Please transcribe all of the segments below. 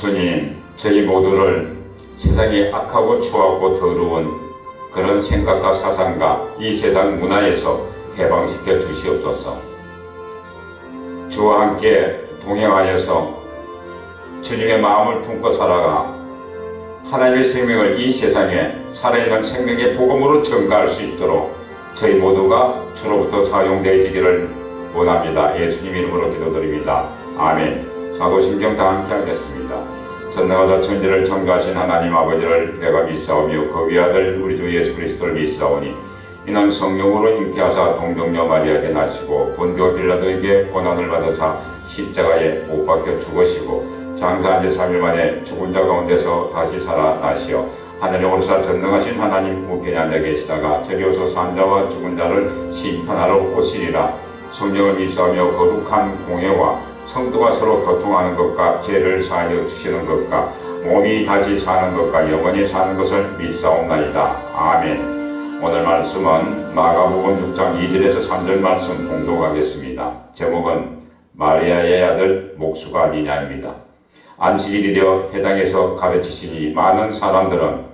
주님, 저희 모두를 세상이 악하고 추하고 더러운 그런 생각과 사상과 이 세상 문화에서 해방시켜 주시옵소서. 주와 함께 동행하여서 주님의 마음을 품고 살아가 하나님의 생명을 이 세상에 살아있는 생명의 복음으로 전가할 수 있도록 저희 모두가 주로부터 사용되어지기를 원합니다. 예수님 이름으로 기도드립니다. 아멘. 사도신경 다 함께 하겠습니다. 전능하사 천지를 청가하신 하나님 아버지를 내가 믿사오며 그 위아들 우리 주 예수 그리스도를 믿사오니 이는 성령으로 잉태하사 동정녀 마리아에게 나시고 본교 빌라도에게 고난을 받으사 십자가에 못 박혀 죽으시고 장사한 지 3일 만에 죽은 자 가운데서 다시 살아나시어 하늘에 오르사 전능하신 하나님 우편에 앉아 계시다가 저리 오서 산자와 죽은 자를 심판하러 오시리라 성령을 믿사오며 거룩한 공회와 성도가 서로 교통하는 것과 죄를 사하여 주시는 것과 몸이 다시 사는 것과 영원히 사는 것을 믿사옵나이다. 아멘. 오늘 말씀은 마가복음 6장 2절에서 3절 말씀 공독하겠습니다. 제목은 마리아의 아들 목수가 아니냐입니다. 안식일이 되어 해당에서 가르치시니 많은 사람들은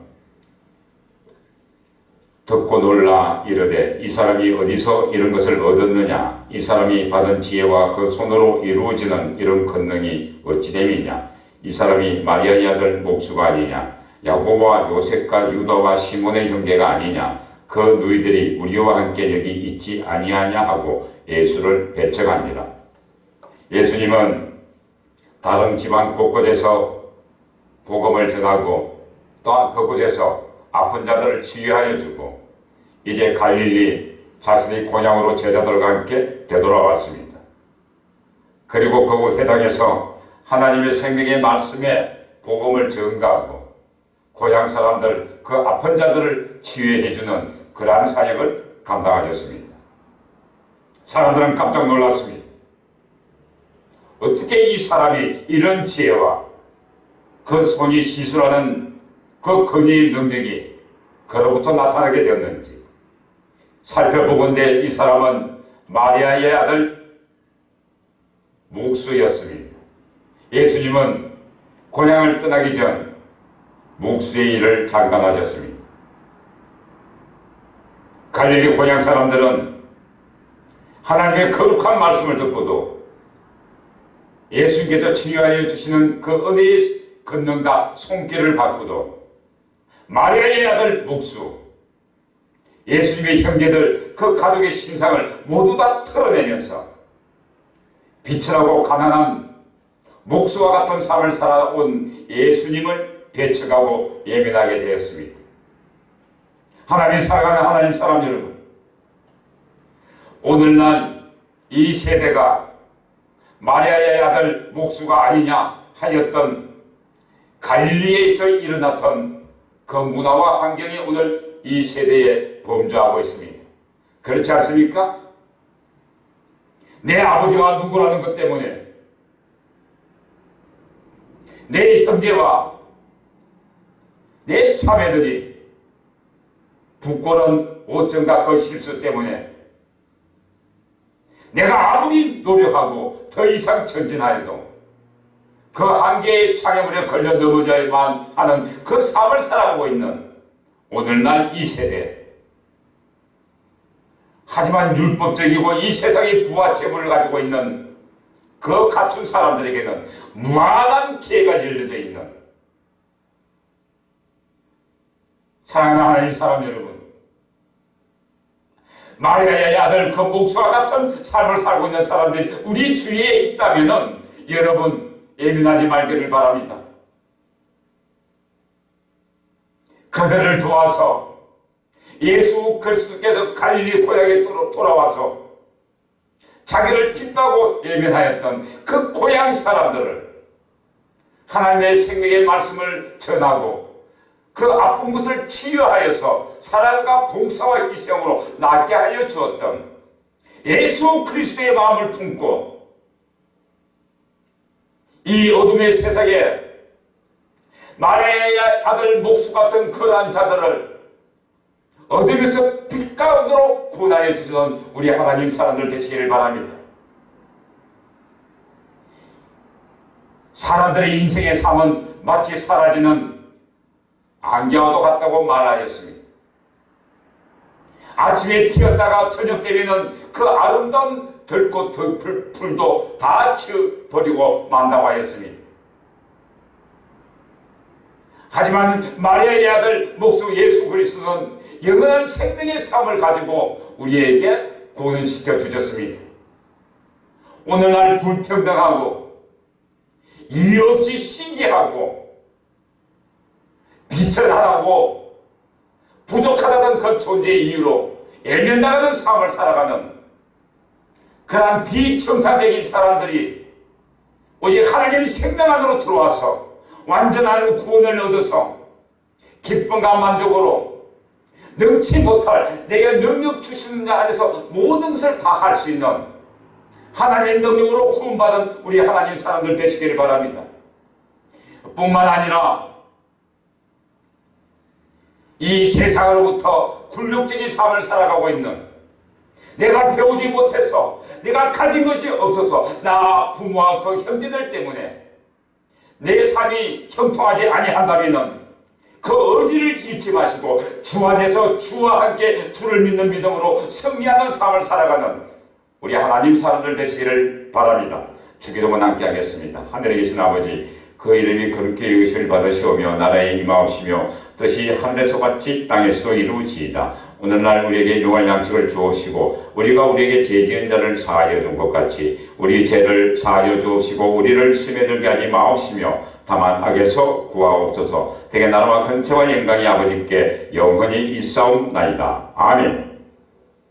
듣고 놀라 이르되 이 사람이 어디서 이런 것을 얻었느냐? 이 사람이 받은 지혜와 그 손으로 이루어지는 이런 권능이 어찌 됨이냐? 이 사람이 마리아의 아들 목수가 아니냐? 야고보와 요셉과 유다와 시몬의 형제가 아니냐? 그 누이들이 우리와 함께 여기 있지 아니하냐? 하고 예수를 배척한지라. 예수님은 다른 지방 곳곳에서 복음을 전하고 또한 그곳에서 아픈 자들을 치유하여 주고 이제 갈릴리 자신의 고향으로 제자들과 함께 되돌아왔습니다. 그리고 그곳 해당에서 하나님의 생명의 말씀에 복음을 전가하고 고향 사람들 그 아픈 자들을 치유해 주는 그러한 사역을 감당하셨습니다. 사람들은 깜짝 놀랐습니다. 어떻게 이 사람이 이런 지혜와 그 손이 시술하는 그 근위의 능력이 그로부터 나타나게 되었는지 살펴보건대 이 사람은 마리아의 아들 목수였습니다. 예수님은 고향을 떠나기 전 목수의 일을 잠깐 하셨습니다. 갈릴리 고향 사람들은 하나님의 거룩한 말씀을 듣고도 예수님께서 치유하여 주시는 그 은혜의 건능과 손길을 받고도 마리아의 아들 목수 예수님의 형제들 그 가족의 신상을 모두 다 털어내면서 비천하고 가난한 목수와 같은 삶을 살아온 예수님을 배척하고 예민하게 되었습니다. 하나님 사랑하는 하나님 사람 여러분 오늘날 이 세대가 마리아의 아들 목수가 아니냐 하였던 갈릴리에서 일어났던 그 문화와 환경이 오늘 이 세대에 범주하고 있습니다. 그렇지 않습니까? 내 아버지가 누구라는 것 때문에 내 형제와 내 자매들이 부끄러운 오점과 그 실수 때문에 내가 아무리 노력하고 더 이상 전진하여도 그 한계의 장애물에 걸려 넘어져야만 하는 그 삶을 살아가고 있는 오늘날 이 세대. 하지만 율법적이고 이 세상의 부화체물을 가지고 있는 그 갖춘 사람들에게는 무한한 기회가 열려져 있는 사랑하는 하나님 사람 여러분. 마리아의 아들 그 목수와 같은 삶을 살고 있는 사람들이 우리 주위에 있다면은 여러분 예민하지 말기를 바랍니다. 그들을 도와서 예수 그리스도께서 갈릴리 고향에 돌아와서 자기를 핍박하고 예민하였던 그 고향 사람들을 하나님의 생명의 말씀을 전하고 그 아픈 것을 치유하여서 사랑과 봉사와 희생으로 낫게 하여 주었던 예수 그리스도의 마음을 품고 이 어둠의 세상에 마리아의 아들 목수 같은 그러한 자들을 어둠에서 빛 가운데로 구원하여 주시는 우리 하나님 사람들 되시기를 바랍니다. 사람들의 인생의 삶은 마치 사라지는 안개와도 같다고 말하였습니다. 아침에 피었다가 저녁 되면은 그 아름다운 들꽃 들풀 풀도 다 치워버리고 하였습니다. 하지만 마리아의 아들 목수 예수 그리스도는 영원한 생명의 삶을 가지고 우리에게 구원을 시켜 주셨습니다. 오늘날 불평등하고 이유 없이 신기하고 비천하다고 부족 하다는 그 존재의 이유로 애면당하는 삶을 살아가는 그러한 비정상적인 사람들이 오직 하나님의 생명 안으로 들어와서 완전한 구원을 얻어서 기쁨과 만족으로 능치 못할 내게 능력 주시는 자 안에서 모든 것을 다 할 수 있는 하나님의 능력으로 구원받은 우리 하나님 사람들 되시기를 바랍니다. 뿐만 아니라 이 세상으로부터 굴욕적인 삶을 살아가고 있는 내가 배우지 못해서 내가 가진 것이 없어서 나 부모와 그 형제들 때문에 내 삶이 형통하지 아니한다면은 그 의지를 잃지 마시고 주 안에서 주와 함께 주를 믿는 믿음으로 승리하는 삶을 살아가는 우리 하나님 사람들 되시기를 바랍니다. 주기도문 함께 하겠습니다. 하늘에 계신 아버지 그 이름이 그렇게 여기심을 받으시오며 나라에 임하옵시며 뜻이 하늘에서 같이 땅에서도 이루어지이다. 오늘날 우리에게 용할 양식을 주옵시고 우리가 우리에게 죄지은 자를 사하여 준 것 같이 우리 죄를 사하여 주옵시고 우리를 심에 들게 하지 마옵시며 다만 악에서 구하옵소서 대개 나라와 근세와 영광이 아버지께 영원히 있사옵나이다. 아멘